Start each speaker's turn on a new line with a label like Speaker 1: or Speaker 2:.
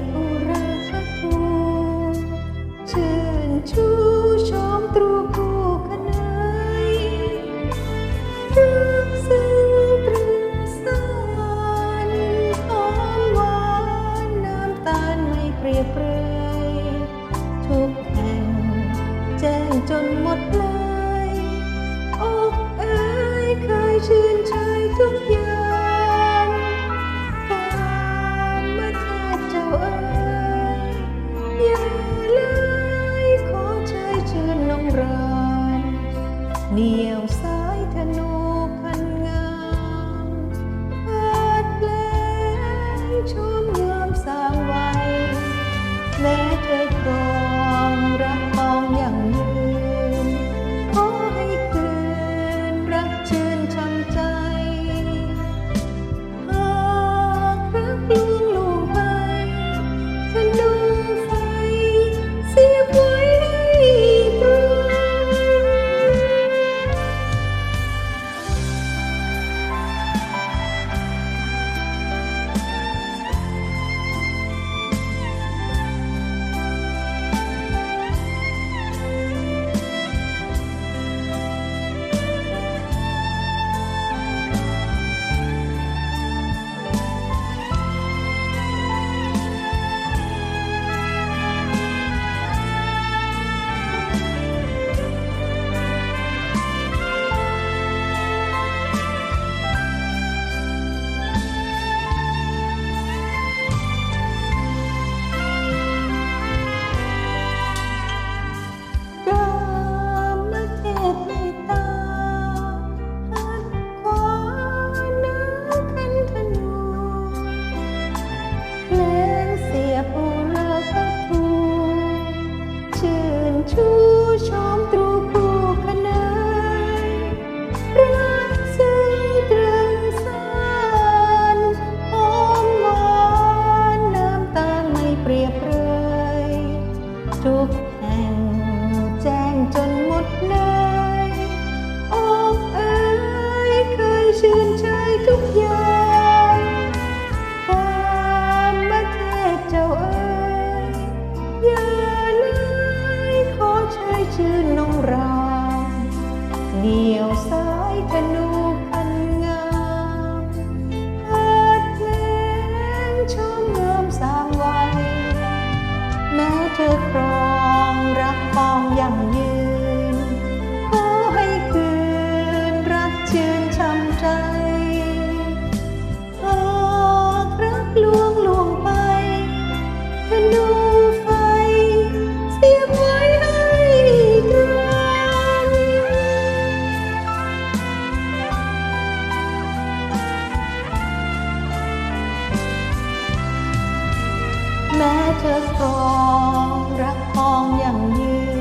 Speaker 1: พโอราทูเชิญชูชมตรูคู่ขนายรึกซึ้งตรึงสานหอมหวานน้ำตาลไม่เปรียบทุกแห่งแจ้งจนหมดเลยอกเอ้ยเคยชื่นชาทุก ทุกแห่งแจ้งจนหมดเลยอกเอ้ยเคยชื่นใจทุกอย่างตามมาเทศเจ้าเอ้ยอย่าเลยขอใช้ชื่น เธอครองรักทองอย่างยืน